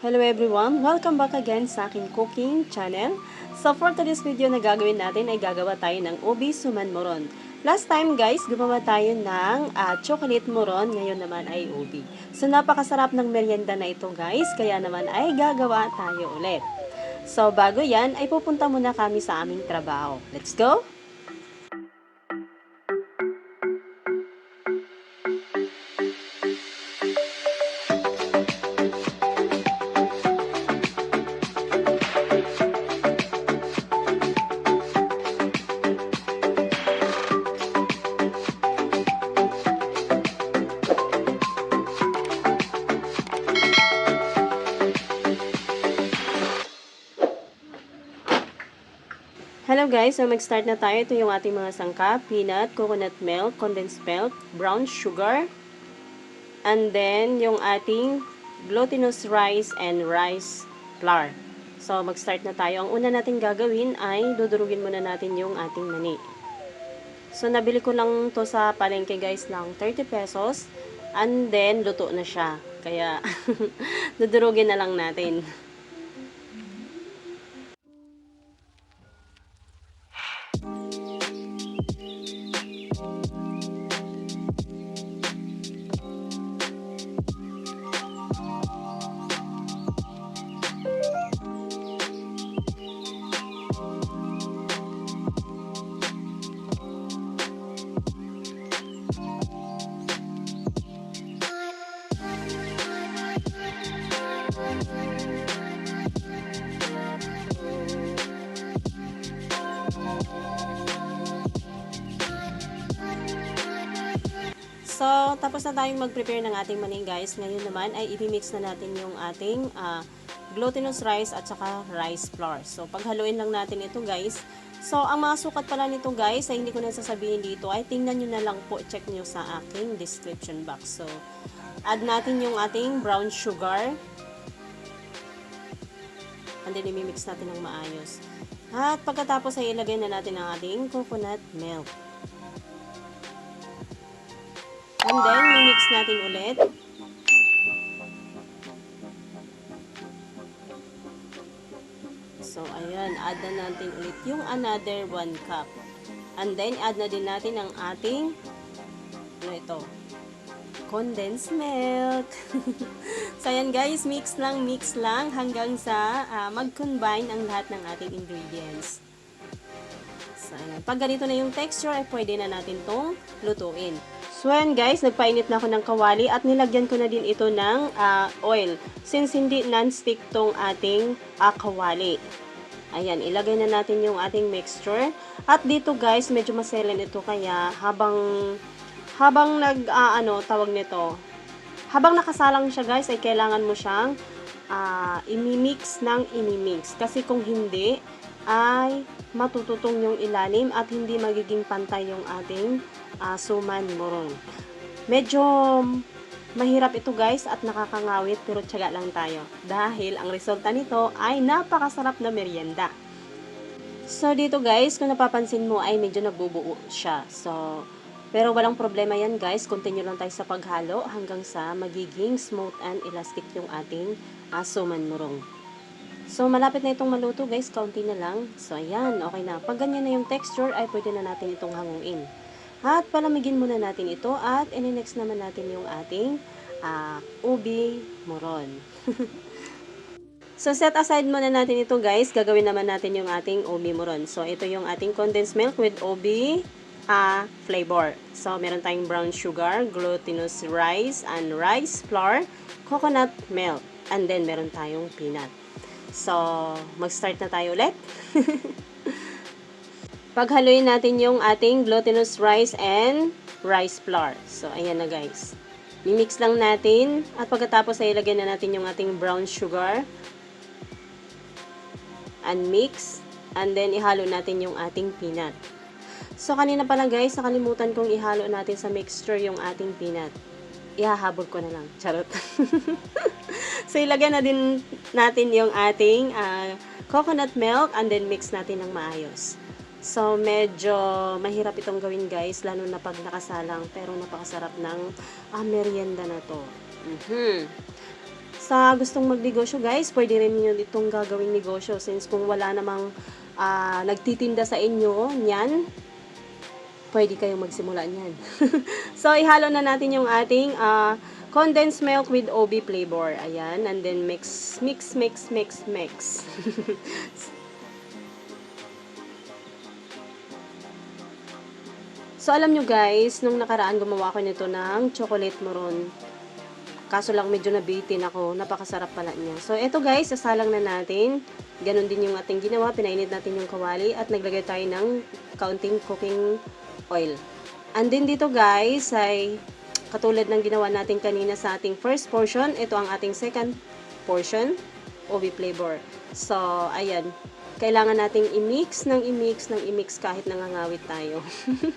Hello everyone! Welcome back again sa aking cooking channel. So for today's video na gagawin natin ay gagawa tayo ng ubi suman moron. Last time guys, gumawa tayo ng ah, chocolate moron, ngayon naman ay ubi. So napakasarap ng merienda na ito guys, kaya naman ay gagawa tayo ulit. So bago yan, ay pupunta muna kami sa aming trabaho. Let's go! Hello guys, so mag-start na tayo. Ito yung ating mga sangkap. Peanut, coconut milk, condensed milk, brown sugar, and then yung ating glutinous rice and rice flour. So mag-start na tayo. Ang una natin gagawin ay dudurugin muna natin yung ating mani. So nabili ko lang to sa palengke guys ng 30 pesos and then luto na siya. Kaya dudurugin na lang natin. Tapos na tayong mag-prepare ng ating mani guys. Ngayon naman ay i-mix na natin yung ating ah, glutinous rice at saka rice flour. So, paghaluin lang natin ito guys. So, ang mga sukat pala nito guys, ay hindi ko na sasabihin dito, ay tingnan nyo na lang po, check nyo sa aking description box. So, add natin yung ating brown sugar. And then, i-mix natin ng maayos. At pagkatapos ay ilagay na natin ang ating coconut milk. And then, mix natin ulit. So, ayan, add na natin ulit yung another 1 cup. And then, add na din natin ang ating, ano ito, condensed milk. so, ayan guys, mix lang, mix lang hanggang sa ah, mag-combine ang lahat ng ating ingredients. So, ayan. Pag ganito na yung texture, ay pwede na natin tong lutuin. So, ayan guys, nagpainit na ako ng kawali at nilagyan ko na din ito ng ah, oil. Since hindi non-stick tong ating ah, kawali. Ayan, ilagay na natin yung ating mixture. At dito guys, medyo maselan ito kaya habang habang nag ah, ano tawag nito. Habang nakasalang siya guys, ay kailangan mo siyang ah, imimix ng imimix. Kasi kung hindi, ay matututong yung ilalim at hindi magiging pantay yung ating ah, suman moron. Medyo mahirap ito guys at nakakangawit pero tiyaga lang tayo. Dahil ang resulta nito ay napakasarap na merienda. So dito guys, kung napapansin mo ay medyo nagbubuo siya. So, pero walang problema yan guys. Continue lang tayo sa paghalo hanggang sa magiging smooth and elastic yung ating asuman murong. So, malapit na itong maluto guys. Kaunti na lang. So, ayan. Okay na. Pag ganyan na yung texture, ay pwede na natin itong hanguin. At palamigin muna natin ito at ininext naman natin yung ating ah, ubi moron. so, set aside muna natin ito guys. Gagawin naman natin yung ating ubi moron. So, ito yung ating condensed milk with ubi ah, flavor. So, meron tayong brown sugar, glutinous rice, and rice flour, coconut milk, and then meron tayong peanut. So, mag-start na tayo ulit. Paghaluin natin yung ating glutinous rice and rice flour. So, ayan na guys. Mimix lang natin at pagkatapos ay ilagay na natin yung ating brown sugar and mix and then ihalo natin yung ating peanut. So, kanina pala guys, nakalimutan kong ihalo natin sa mixture yung ating peanut. Ihahabol ko na lang. Charot. so, ilagay na din natin yung ating ah, coconut milk and then mix natin ng maayos. So, medyo mahirap itong gawin guys, lalo na pag nakasalang, pero napakasarap ng ah, merienda na to. Mhm. sa gustong magnegosyo guys, pwede rin nyo itong gagawing negosyo since kung wala namang ah, nagtitinda sa inyo niyan, pwede kayong magsimula niyan. so, ihalo na natin yung ating ah, condensed milk with OB flavor. Ayan, and then mix, mix, mix, mix, mix. so, alam nyo guys, nung nakaraan gumawa ko nito ng chocolate maroon. Kaso lang medyo nabitin ako. Napakasarap pala niya. So, eto guys, sasalang na natin. Ganon din yung ating ginawa. Pinainit natin yung kawali at naglagay tayo ng kaunting cooking oil. And then dito guys, ay katulad ng ginawa natin kanina sa ating first portion, ito ang ating second portion, OB flavor. So, ayan. Kailangan nating i-mix ng i-mix ng i-mix kahit nangangawit tayo.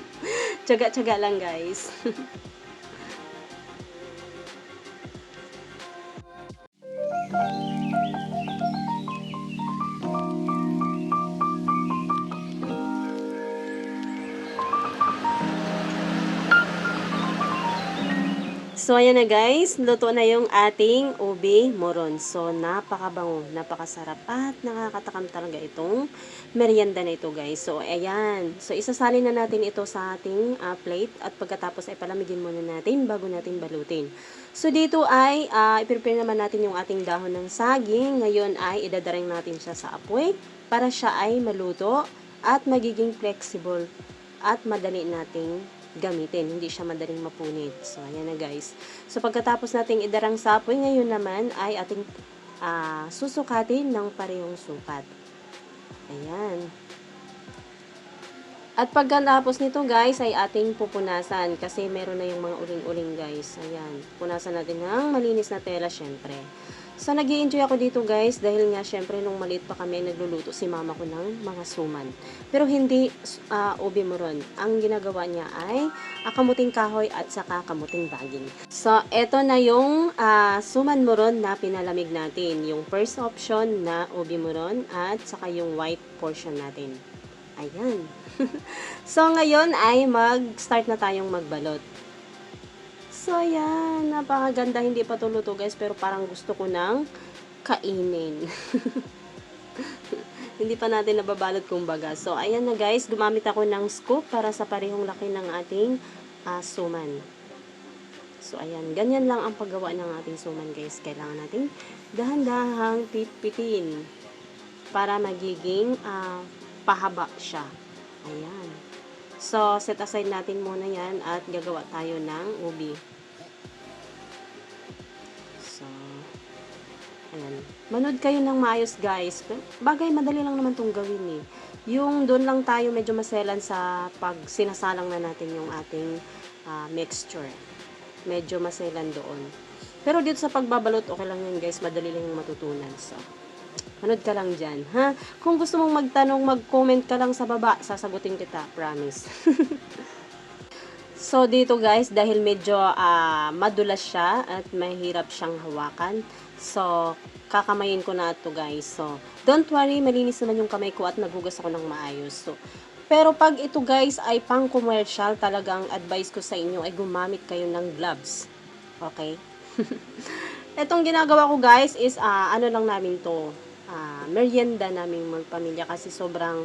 Tsaga-tsaga lang guys. So, ayan na guys. Luto na yung ating ube moron. So, napakabango, napakasarap at nakakatakam talaga itong merienda na ito guys. So, ayan. So, isasalin na natin ito sa ating ah, plate at pagkatapos ay palamigin muna natin bago natin balutin. So, dito ay uh, i-prepare naman natin yung ating dahon ng saging. Ngayon ay idadaring natin siya sa apoy para siya ay maluto at magiging flexible at madali nating gamitin. Hindi siya madaling mapunit. So, ayan na guys. So, pagkatapos nating idarang sa ngayon naman ay ating ah, susukatin ng parehong sukat. Ayan. At pagkatapos nito guys, ay ating pupunasan kasi meron na yung mga uling-uling guys. Ayan. Punasan natin ng malinis na tela syempre. So, nag enjoy ako dito guys dahil nga syempre nung maliit pa kami nagluluto si mama ko ng mga suman. Pero hindi uh, ubi moron. Ang ginagawa niya ay uh, kamuting kahoy at saka kamuting baging. So, eto na yung uh, suman moron na pinalamig natin. Yung first option na ubi moron at saka yung white portion natin. Ayan. so, ngayon ay mag-start na tayong magbalot. So, ayan. Napakaganda. Hindi pa to luto, guys. Pero parang gusto ko nang kainin. Hindi pa natin nababalot kumbaga. So, ayan na guys. Gumamit ako ng scoop para sa parehong laki ng ating uh, suman. So, ayan. Ganyan lang ang paggawa ng ating suman, guys. Kailangan natin dahan-dahang pitpitin para magiging uh, pahaba siya. Ayan. So, set aside natin muna yan at gagawa tayo ng ubi. Ayan. Manood kayo ng maayos guys. Bagay, madali lang naman tong gawin eh. Yung doon lang tayo medyo maselan sa pag sinasalang na natin yung ating uh, mixture. Medyo maselan doon. Pero dito sa pagbabalot, okay lang yun guys. Madali lang matutunan. So, manood ka lang dyan. Ha? Kung gusto mong magtanong, mag-comment ka lang sa baba. Sasagutin kita. Promise. so, dito guys, dahil medyo uh, madulas siya at mahirap siyang hawakan, So, kakamayin ko na ito guys. So, don't worry, malinis naman yung kamay ko at nagugas ako ng maayos. So, pero pag ito guys ay pang commercial, talagang advice ko sa inyo ay gumamit kayo ng gloves. Okay? Itong ginagawa ko guys is uh, ano lang namin to, uh, merienda namin magpamilya kasi sobrang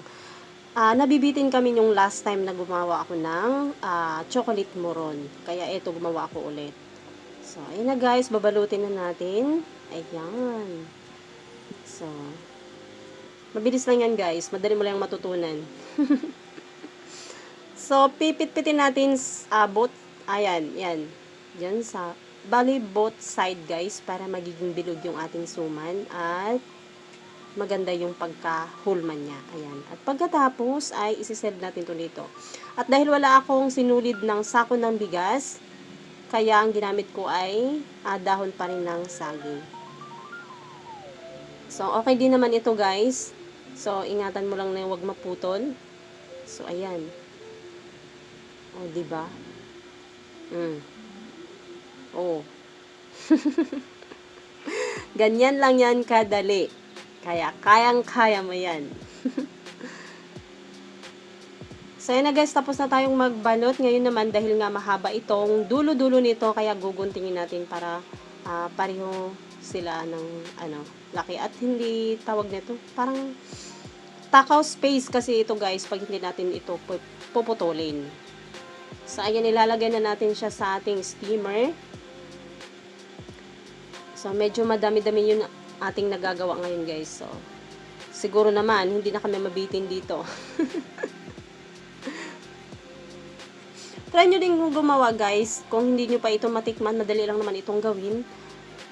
uh, nabibitin kami yung last time na gumawa ako ng uh, chocolate moron. Kaya ito gumawa ako ulit. So, ayun na guys, babalutin na natin. Ayan. So, mabilis lang yan guys. Madali mo lang matutunan. so, pipit-pitin natin uh, both, ayan, yan. Yan sa, bali both side guys para magiging bilog yung ating suman at maganda yung pagkahulman niya. Ayan. At pagkatapos ay isisend natin to dito. At dahil wala akong sinulid ng sako ng bigas, kaya ang ginamit ko ay uh, dahon pa rin ng saging. So, okay din naman ito guys. So, ingatan mo lang na huwag maputol. So, ayan. O, oh, diba? Mm. Oh. Ganyan lang yan kadali. Kaya, kayang-kaya mo yan. so, yun na guys, tapos na tayong magbalot. Ngayon naman, dahil nga mahaba itong dulo-dulo nito, kaya guguntingin natin para uh, pareho sila ng ano, laki at hindi tawag nito, parang takaw space kasi ito guys pag hindi natin ito pu- puputulin. So ayan ilalagay na natin siya sa ating steamer. So medyo madami-dami yung ating nagagawa ngayon guys. So siguro naman hindi na kami mabitin dito. Try nyo din gumawa guys. Kung hindi nyo pa ito matikman, madali lang naman itong gawin.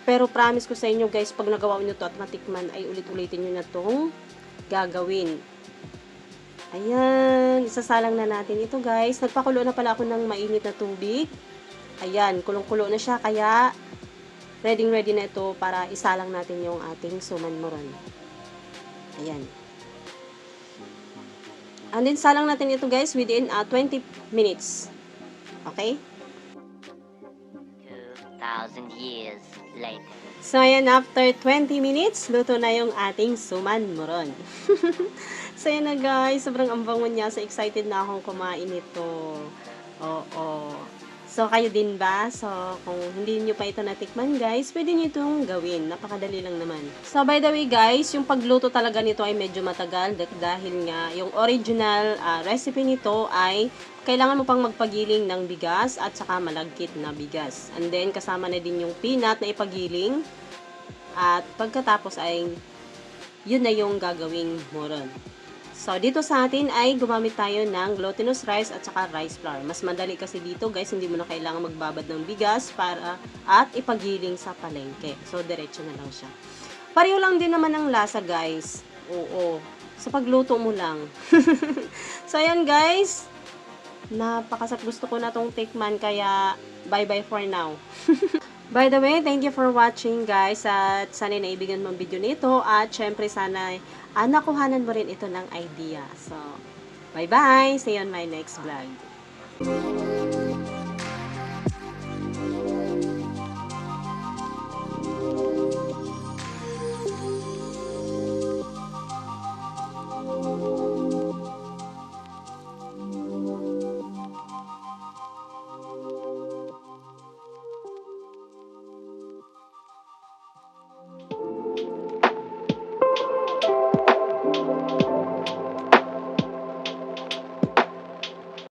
Pero promise ko sa inyo guys, pag nagawa nyo to at matikman, ay ulit-ulitin nyo na itong gagawin. Ayan, isasalang na natin ito guys. Nagpakulo na pala ako ng mainit na tubig. Ayan, kulong-kulo na siya. Kaya, ready-ready na ito para isalang natin yung ating suman moron. Ayan. And then, salang natin ito guys within uh, 20 minutes. Okay? 2,000 years later. So, ayan, after 20 minutes, luto na yung ating suman moron. so, ayan na guys, sobrang ambango niya. So, excited na akong kumain ito. Oo. So, kayo din ba? So, kung hindi nyo pa ito natikman guys, pwede nyo itong gawin. Napakadali lang naman. So, by the way guys, yung pagluto talaga nito ay medyo matagal dah- dahil nga yung original ah, recipe nito ay kailangan mo pang magpagiling ng bigas at saka malagkit na bigas. And then, kasama na din yung peanut na ipagiling. At pagkatapos ay yun na yung gagawing moron. So, dito sa atin ay gumamit tayo ng glutinous rice at saka rice flour. Mas madali kasi dito guys, hindi mo na kailangan magbabad ng bigas para at ipagiling sa palengke. So, diretso na lang siya. Pareho lang din naman ang lasa guys. Oo. Sa pagluto mo lang. so, ayan guys. Napakasap gusto ko na tong tikman kaya bye-bye for now. By the way, thank you for watching guys at sana naibigan mo ang video nito at syempre sana ah, nakuhanan mo rin ito ng idea. So, bye-bye! See you on my next vlog.